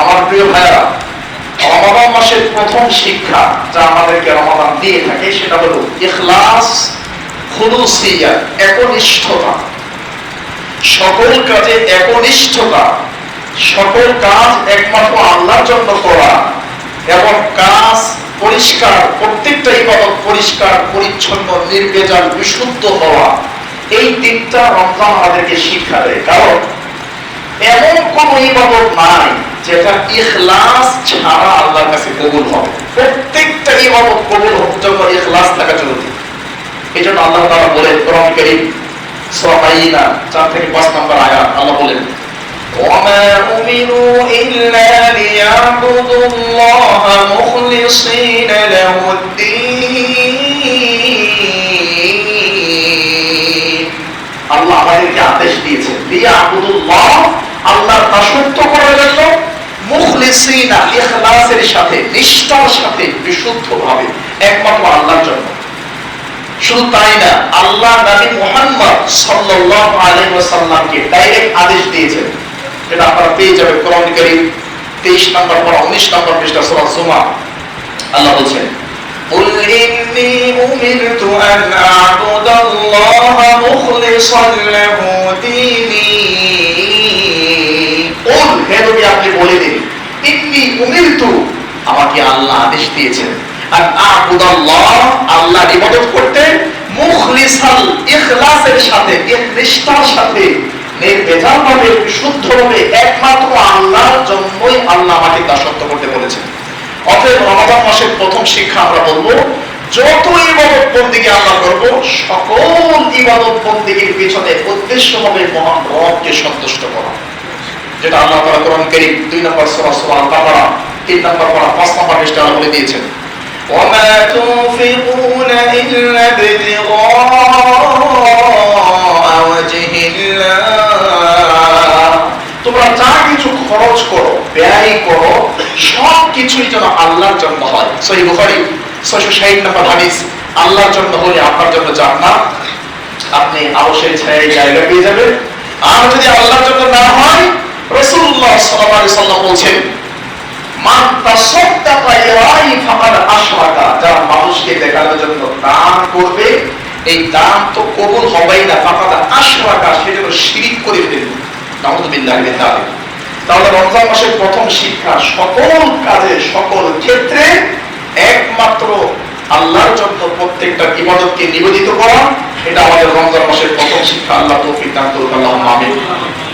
আমার প্রিয় ভাইরা রমাদান মাসের প্রথম শিক্ষা যা আমাদেরকে রমাদান দিয়ে থাকে, সেটা হলো ইখলাস খুলুসিয়া একনিষ্ঠতা। সকল কাজে একনিষ্ঠতা, সকল কাজ একমাত্র আল্লাহর জন্য করা এবং কাজ পরিষ্কার, প্রত্যেকটা ইবাদত পরিষ্কার, পরিচ্ছন্ন নির্বেজাল বিশুদ্ধ হওয়া, এই দিকটা রমজান আমাদেরকে শিক্ষা দেয়। কারণ, এমন কোন ইবাদত নাই যেটা ইখলাস ছাড়া আল্লাহর কাছে কবুল হবে প্রত্যেকটা ইবাদত কবুল হওয়ার জন্য ইখলাস থাকা জরুরি এই জন্য আল্লাহ তাআলা বলেন কোরআন কারীম সূরা বাইনা 4 থেকে 5 নম্বর আয়াত আল্লাহ বলেন وما أمروا إلا ليعبدوا الله مخلصين له الدين আল্লাহ আমাদেরকে আদেশ দিয়েছেন লিয়াবুদুল্লাহ আল্লাহর দাসত্ব করার জন্য মুখলিসিনা ইখলাসের সাথে নিষ্ঠার সাথে বিশুদ্ধভাবে একমাত্র আল্লাহর জন্য শুধু তাই না আল্লাহ নবী মুহাম্মদ সাল্লাল্লাহু আলাইহি ওয়াসাল্লামকে ডাইরেক্ট আদেশ দিয়েছেন এটা আপনারা পেয়ে যাবেন কোরআন কারীম 23 নম্বর পর 19 নম্বর পৃষ্ঠা সূরা জুমা আল্লাহ বলছেন قل إني أمرت أن أعبد الله مخلصا له ديني উমিরতু, আমাকে আল্লাহ আদেশ দিয়েছেন। আর আবুদাল্লাহ আল্লাহ ইবাদত করতে মুখলিসাল ইখলাসের সাথে নিষ্ঠার সাথে নির্বেজালভাবে বিশুদ্ধভাবে একমাত্র আল্লাহর জন্যই আল্লাহ আমাকে দাসত্ব করতে বলেছেন। অতএব রমাদান মাসের প্রথম শিক্ষা আমরা বলব, যত ইবাদত বন্দিকে আমরা করব, সকল ইবাদত বন্দিগির পিছনে উদ্দেশ্য হবে মহান রবকে সন্তুষ্ট করা। যেটা আল্লাহ তাআলা কোরআন কারীম 2 নম্বর সূরা সূরা আল-বাকারা 3 নম্বর পারা 5 নম্বর পৃষ্ঠা আল্লাহ বলে দিয়েছেন وما تنفقون إلا ابتغاء وجه الله তোমরা যা কিছু খরচ করো ব্যয় করো সব কিছুই যেন আল্লাহর জন্য হয় সহি বুখারী 660 নম্বর হাদিস আল্লাহর জন্য হলে আপনার জন্য জান্নাত আপনি আবশ্যই ছায় জায়গা পেয়ে যাবেন আর যদি আল্লাহর জন্য না হয় প্রথম শিক্ষা, সকল কাজে, সকল ক্ষেত্রে একমাত্র আল্লাহর জন্য প্রত্যেকটা ইবাদতকে নিবেদিত করা এটা আমাদের রমজান মাসের প্রথম শিক্ষা। আল্লাহ তৌফিক দান করুন আল্লাহুম্মা আমিন।